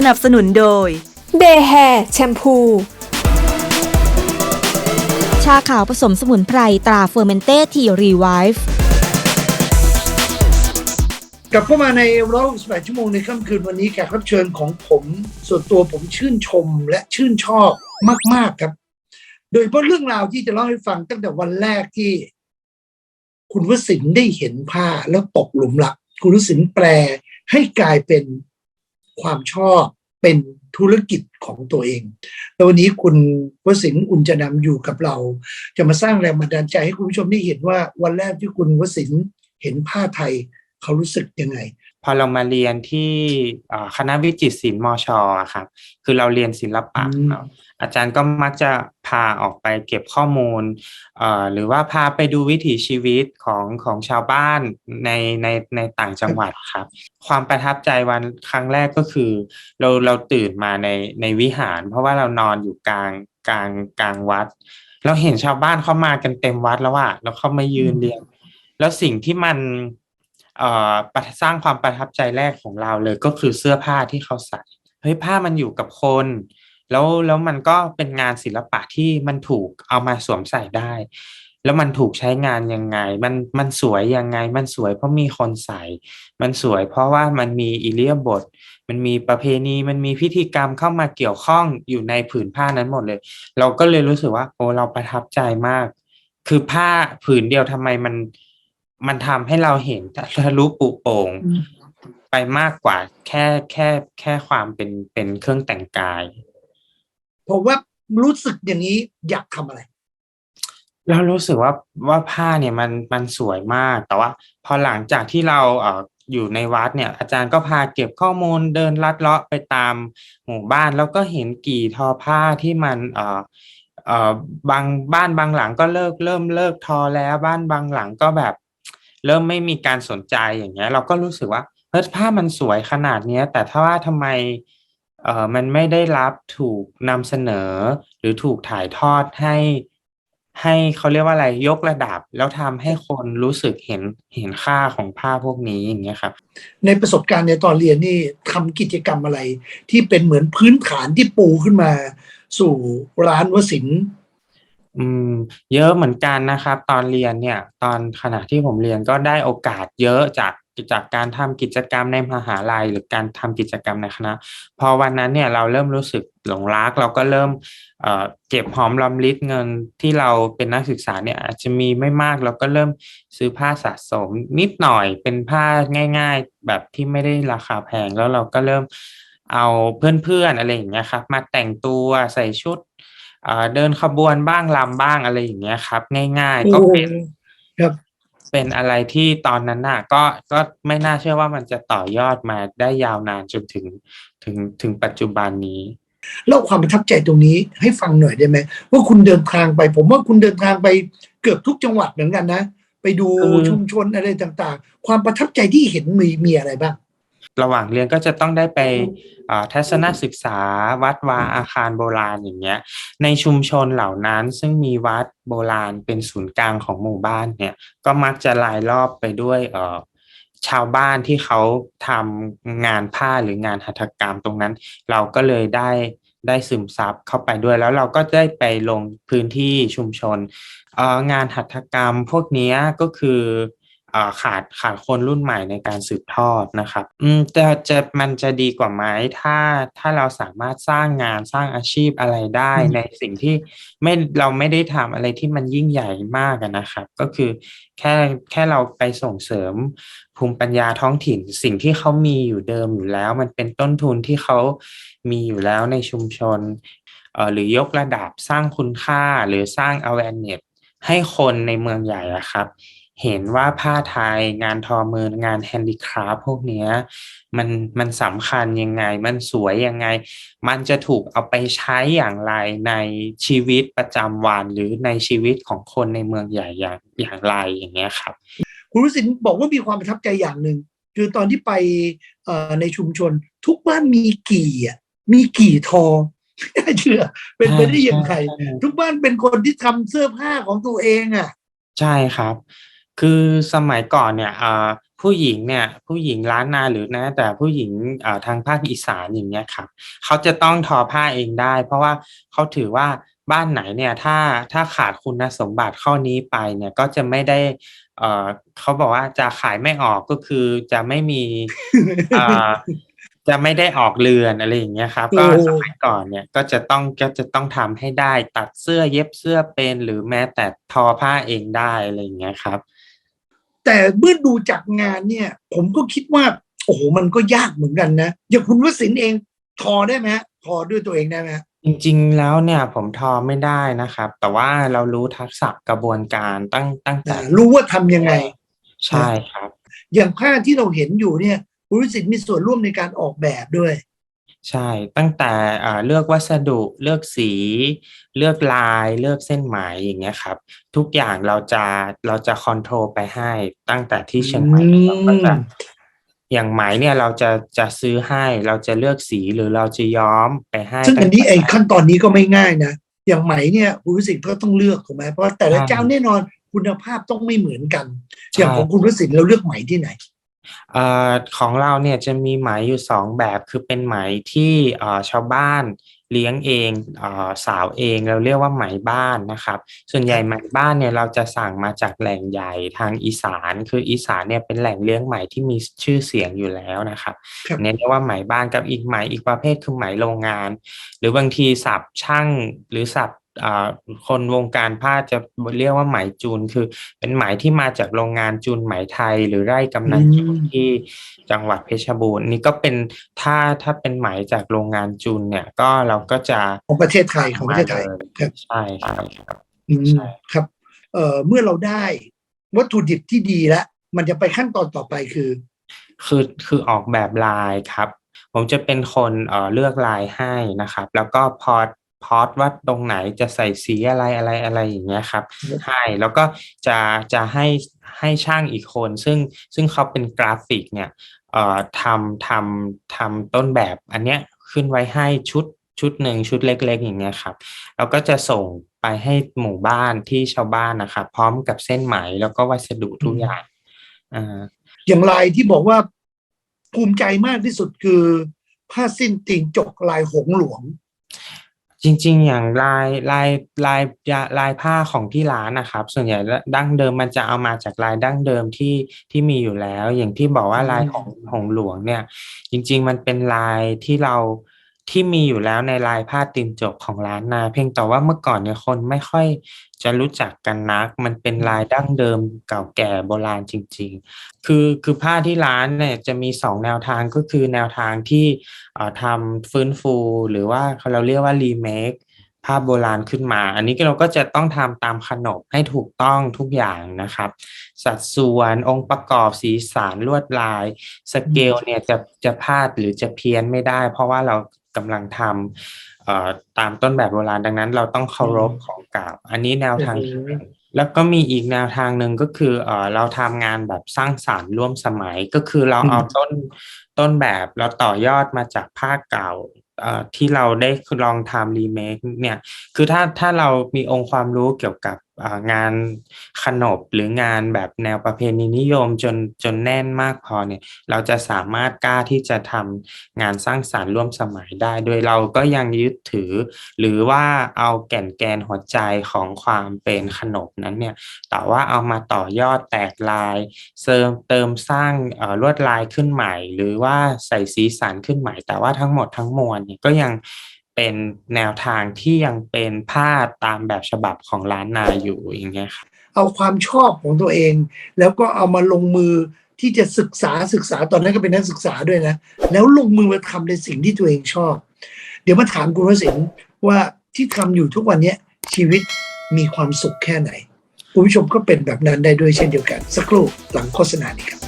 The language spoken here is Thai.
สนับสนุนโดย เดย์แฮร์แชมพู ชาขาวผสมสมุนไพรตราเฟอร์เมนเต้ทีรีไวฟ์กลับเข้ามาในร้อยสิบแปดชั่วโมงในค่ำคืนวันนี้แขกรับเชิญของผม ส่วนตัวผมชื่นชมและชื่นชอบมาก ๆครับ โดยเฉพาะเรื่องราวที่จะเล่าให้ฟังตั้งแต่วันแรกที่ คุณวสินทร์ได้เห็นผ้าแล้วตกหลุมรัก คุณวสินทร์แปลให้กลายเป็น ความชอบเป็นธุรกิจของตัวเอง แล้ววันนี้คุณวสินอุ่นจะนำอยู่กับเรา จะมาสร้างแรงบันดาลใจให้คุณผู้ชมได้เห็นว่าวันแรกที่คุณวสินเห็นผ้าไทยเขารู้สึกยังไง พอเรามาเรียนที่เอ่อคณะวิจิตรศิลป์มชอะครับ คือเราเรียนศิลปะอืมเนาะอาจารย์ก็มักจะพาออกไปเก็บข้อมูลเอ่อหรือว่าพาไปดูวิถีชีวิตของของชาวบ้านในในในต่างจังหวัดครับ ความประทับใจวันครั้งแรกก็คือ เราเราตื่นมาในในวิหาร เพราะว่าเรานอนอยู่กลางกลางกลางวัด เราเห็นชาวบ้านเข้ามากันเต็มวัดแล้วว่าแล้วเขามายืนเรียง แล้วสิ่งที่มันเอ่อประ สร้างความประทับใจแรกของเราเลยก็คือเสื้อผ้าที่เขาใส่เฮ้ยผ้ามันอยู่กับคน แล้วแล้วมันก็เป็นงานศิลปะที่มันถูกเอามาสวมใส่ได้ แล้วมันถูกใช้งานยังไง มันมันสวยยังไง มันสวยเพราะมีคนใส่ มันสวยเพราะว่ามันมีอิเลียบท มันมีประเพณีมันมีพิธีกรรมเข้ามาเกี่ยวข้องอยู่ในผืนผ้านั้นหมดเลย เราก็เลยรู้สึกว่าโอ้เราประทับใจมาก คือผ้าผืนเดียวทำไมมัน มันทำให้เราเห็นทะลุปุโป่งไปมากกว่าแค่แค่แค่ความเป็นเป็นเครื่องแต่งกาย ผมว่ารู้สึกอย่างนี้อยากทำอะไร เรารู้สึกว่าว่าผ้าเนี่ยมันมันสวยมาก แต่ว่า พอหลังจากที่เราเอ่ออยู่ในวัดเนี่ย อาจารย์ก็พาเก็บข้อมูลเดินลัดเลาะไปตามหมู่บ้าน แล้วก็เห็นกี่ทอผ้าที่มันเอ่อเอ่อบางบ้านบางหลังก็เลิกเริ่มเลิกทอแล้วบ้านบางหลังก็แบบ เริ่มไม่มีการสนใจอย่างเงี้ย เราก็รู้สึกว่าเฮ้ยผ้ามันสวยขนาดเนี้ย แต่ถ้าว่าทำไมเอ่อมันไม่ได้รับถูกนำเสนอ หรือถูกถ่ายทอดให้ ให้เขาเรียกว่าอะไรยกระดับ แล้วทำให้คนรู้สึกเห็นเห็นค่าของผ้าพวกนี้อย่างเงี้ยครับ ในประสบการณ์ในตอนเรียนนี่ทำกิจกรรมอะไร ที่เป็นเหมือนพื้นฐานที่ปูขึ้นมา สู่ร้านวสิน อืม เยอะเหมือนกันนะครับ ตอนเรียนเนี่ย ตอนขณะที่ผมเรียนก็ได้โอกาสเยอะจาก จากการทำกิจกรรมในมหาลัย หรือการทำกิจกรรมในคณะ พอวันนั้นเนี่ยเราเริ่มรู้สึกหลงรัก เราก็เริ่ม เอ่อ เก็บหอมรอมริบเงินที่เราเป็นนักศึกษาเนี่ยอาจจะมีไม่มาก เราก็เริ่มซื้อผ้าสะสมนิดหน่อยเป็นผ้าง่าย ๆ แบบที่ไม่ได้ราคาแพง แล้วเราก็เริ่มเอาเพื่อน ๆ อะไรอย่างเงี้ยครับ มาแต่งตัวใส่ชุด เอ่อเดินขบวนบ้างลำบ้างอะไรอย่างเงี้ยครับ ง่ายๆก็เป็นครับเป็นอะไรที่ตอนนั้นน่ะ ก็ก็ไม่น่าเชื่อว่ามันจะต่อยอดมาได้ยาวนานจนถึงถึงถึงปัจจุบันนี้เล่าความประทับใจตรงนี้ให้ฟังหน่อยได้ไหมว่าคุณเดินทางไป ผมว่าคุณเดินทางไปเกือบทุกจังหวัดเหมือนกันนะ ไปดูคือชุมชนอะไรต่างๆ ความประทับใจที่เห็นมีมีอะไรบ้าง ระหว่างเรียนก็จะต้องได้ไปอ่าทัศนศึกษาวัดวาอาคารโบราณอย่างเงี้ย ในชุมชนเหล่านั้นซึ่งมีวัดโบราณเป็นศูนย์กลางของหมู่บ้านเนี่ย ก็มักจะลายรอบไปด้วยเอ่อชาวบ้านที่เขาทำงานผ้าหรืองานหัตถกรรมตรงนั้น เราก็เลยได้ได้ซึมซับเข้าไปด้วยแล้วเราก็ได้ไปลงพื้นที่ชุมชนเอ่องานหัตถกรรมพวกเนี้ยก็คือเอ่อ ขาดขาดคนรุ่นใหม่ในการสืบทอดนะครับอืมแต่จะมันจะดีกว่าไหมถ้าถ้าเราสามารถสร้างงานสร้างอาชีพอะไรได้อืมในสิ่งที่ไม่เราไม่ได้ทำอะไรที่มันยิ่งใหญ่มากอะนะครับ ก็คือแค่แค่เราไปส่งเสริมภูมิปัญญาท้องถิ่นสิ่งที่เขามีอยู่เดิมอยู่แล้ว มันเป็นต้นทุนที่เขามีอยู่แล้วในชุมชนเอ่อหรือยกระดับสร้างคุณค่าหรือสร้าง awareness ให้คนในเมืองใหญ่อะครับ เห็นว่าผ้าไทยงานทอมืองานแฮนดิคราฟพวกเนี้ยมันมันสำคัญยังไง มันสวยยังไง มันจะถูกเอาไปใช้อย่างไรในชีวิตประจำวันหรือในชีวิตของคนในเมืองใหญ่อย่างอย่างไรอย่างเงี้ยครับ คุณวสินทร์บอกว่ามีความประทับใจอย่างหนึ่งคือตอนที่ไปเอ่อในชุมชน ทุกบ้านมีกี่อะมีกี่ทอไม่น่าเชื่อ เป็นไปได้ยังไงใช่ใช่ทุกบ้านเป็นคนที่ทำเสื้อผ้าของตัวเองอะ ใช่ครับ คือสมัยก่อนเนี่ยอ่าผู้หญิงเนี่ย ผู้หญิงล้านนาหรือนะแต่ผู้หญิงเอ่อทางภาคอีสานอย่างเงี้ยครับ เขาจะต้องทอผ้าเองได้ เพราะว่าเขาถือว่าบ้านไหนเนี่ย ถ้าถ้าขาดคุณสมบัติข้อนี้ไปเนี่ยก็จะไม่ได้เอ่อเขาบอกว่าจะขายไม่ออกก็คือจะไม่มีอ่าจะไม่ได้ออกเรือนอะไรอย่างเงี้ยครับ ก็โอ้สมัยก่อนเนี่ยก็จะต้องก็จะต้องทำให้ได้ตัดเสื้อเย็บเสื้อเป็นหรือแม้แต่ทอผ้าเองได้อะไรอย่างเงี้ยครับ แต่เมื่อดูจากงานเนี่ย ผมก็คิดว่า โอ้โหมันก็ยากเหมือนกันนะอย่างคุณวสินเองทอได้ไหมฮะทอด้วยตัวเองได้ไหมฮะจริงๆแล้วเนี่ยผมทอไม่ได้นะครับ แต่ว่าเรารู้ทักษะกระบวนการตั้งตั้งแต่อ่ารู้ว่าทำยังไง ใช่ครับ อย่างผ้าที่เราเห็นอยู่เนี่ยคุณวสินมีส่วนร่วมในการออกแบบด้วย ใช่ ตั้งแต่เอ่อเลือกวัสดุ เลือกสี เลือกลาย เลือกเส้นไหม อย่างเงี้ยครับ ทุกอย่างเราจะ เราจะคอนโทรลไปให้ ตั้งแต่ที่เชียงใหม่อืมเราก็จะอย่างไหมเนี่ยเราจะ จะซื้อให้ เราจะเลือกสี หรือเราจะย้อมไปให้ซึ่งอันนี้ตั้แต่ไอ้ขั้นตอนนี้ก็ไม่ง่ายนะ อย่างไหมเนี่ยคุณวสินก็ต้องเลือกถูกไหมเพราะแต่ละใช่เจ้าแน่นอนคุณภาพต้องไม่เหมือนกันใช่อย่างของคุณวสินเราเลือกไหมที่ไหน เอ่อของเราเนี่ยจะมีไหมอยู่สองแบบ คือเป็นไหมที่เอ่อชาวบ้านเลี้ยงเองเอ่อสาวเอง เราเรียกว่าไหมบ้านนะครับ ส่วนใหญ่ไหมบ้านเนี่ยเราจะสั่งมาจากแหล่งใหญ่ทางอีสาน คืออีสานเนี่ยเป็นแหล่งเลี้ยงไหมที่มีชื่อเสียงอยู่แล้วนะครับครับเนี่ยเรียกว่าไหมบ้านกับอีกไหมอีกประเภทคือไหมโรงงาน หรือบางทีศัพท์ช่างหรือศัพท์อ่า คนวงการผ้าจะเรียกว่าไหมจูน คือ เป็นไหมที่มาจากโรงงานจูนไหมไทย หรือไร่กำนันจูนอืมที่จังหวัดเพชรบูรณ์นี่ก็เป็นถ้าถ้าเป็นไหมจากโรงงานจูนเนี่ยก็เราก็จะของประเทศไทยของประเทศไทยมาเลยครับใช่ใช่ครับอืมใช่ครับเอ่อเมื่อเราได้วัตถุดิบที่ดีแล้ว มันจะไปขั้นตอนต่อไปคือ คือคือออกแบบลายครับ ผมจะเป็นคนเอ่อเลือกลายให้นะครับ แล้วก็พอ พอดว่าตรงไหนจะใส่สีอะไรอะไรอะไรอย่างเงี้ยครับครับให้แล้วก็จะจะให้ให้ช่างอีกคน ซึ่งซึ่งเขาเป็นกราฟิกเนี่ยเอ่อทำทำทำต้นแบบอันเนี้ยขึ้นไว้ให้ชุดชุดหนึ่งชุดเล็ก ๆ อย่างเงี้ยครับแล้วก็จะส่งไปให้หมู่บ้านที่ชาวบ้านนะครับพร้อมกับเส้นไหมแล้วก็วัสดุทุกอย่างอ่าอย่างลายที่บอกว่าภูมิใจมากที่สุดคือผ้าสิ้นตีนจกลายหงส์หลวง จริง ๆ อย่างลายลายลายยาลายผ้าของที่ร้านนะครับ ส่วนใหญ่ดั้งเดิมมันจะเอามาจากลายดั้งเดิมที่ที่มีอยู่แล้ว อย่างที่บอกว่าลายของของหลวงเนี่ย จริง ๆ มันเป็นลายที่เรา ที่มีอยู่แล้วในลายผ้าตีนจกของร้านนา เพียงแต่ว่าเมื่อก่อนเนี่ยคนไม่ค่อยจะรู้จักกันนัก มันเป็นลายดั้งเดิมเก่าแก่โบราณจริง ๆ คือคือผ้าที่ร้านเนี่ยจะมีสองแนวทางก็คือแนวทางที่เอ่อทำฟื้นฟู หรือว่าเราเรียกว่ารีเมคภาพโบราณขึ้นมา อันนี้เราก็จะต้องทำตามขนบให้ถูกต้องทุกอย่างนะครับ สัดส่วนองค์ประกอบสีสันลวดลาย สเกลเนี่ยจะจะพลาดหรือจะเพี้ยนไม่ได้ เพราะว่าเรา กำลังทำเอ่อตามต้นแบบโบราณดังนั้น เราต้องเคารพของเก่าอันนี้แนวทางที่หนึ่งแล้วก็มีอีกแนวทางหนึ่งก็คือเออเราทำงานแบบสร้างสารรค์ร่วมสมัยก็คือเราอืมเอาต้นต้นแบบเราต่อยอดมาจากภาคเก่าเอ่อที่เราได้ลองทำรีเมคเนี่ย คือถ้าถ้าเรามีองค์ความรู้เกี่ยวกับอ่า งานขนบหรืองานแบบแนวประเพณีนิยมจนจนแน่นมากพอเนี่ย เราจะสามารถกล้าที่จะทำงานสร้างสารรค์ร่วมสมัยได้ โดยเราก็ยังยึดถือ หรือว่าเอาแก่นแกนหัวใจของความเป็นขนบนั้นเนี่ย แต่ว่าเอามาต่อยอดแตกลายเสริมเติมสร้างลวดลายขึ้นใหม่ หรือว่าใส่สีสันขึ้นใหม่ แต่ว่าทั้งหมดทั้งมวลเนี่ยก็ยัง เป็นแนวทางที่ยังเป็นผ้าตามแบบฉบับของล้านนาอยู่อย่างเงี้ยครับเอาความชอบของตัวเอง แล้วก็เอามาลงมือที่จะศึกษาศึกษาตอนนั้นก็เป็นนักศึกษาด้วยนะ แล้วลงมือมาทำในสิ่งที่ตัวเองชอบ เดี๋ยวมาถามคุณวสินว่าที่ทำอยู่ทุกวันเนี้ยชีวิตมีความสุขแค่ไหนคุณผู้ชมก็เป็นแบบนั้นได้ด้วยเช่นเดียวกัน สักครู่หลังโฆษณานี้ครับ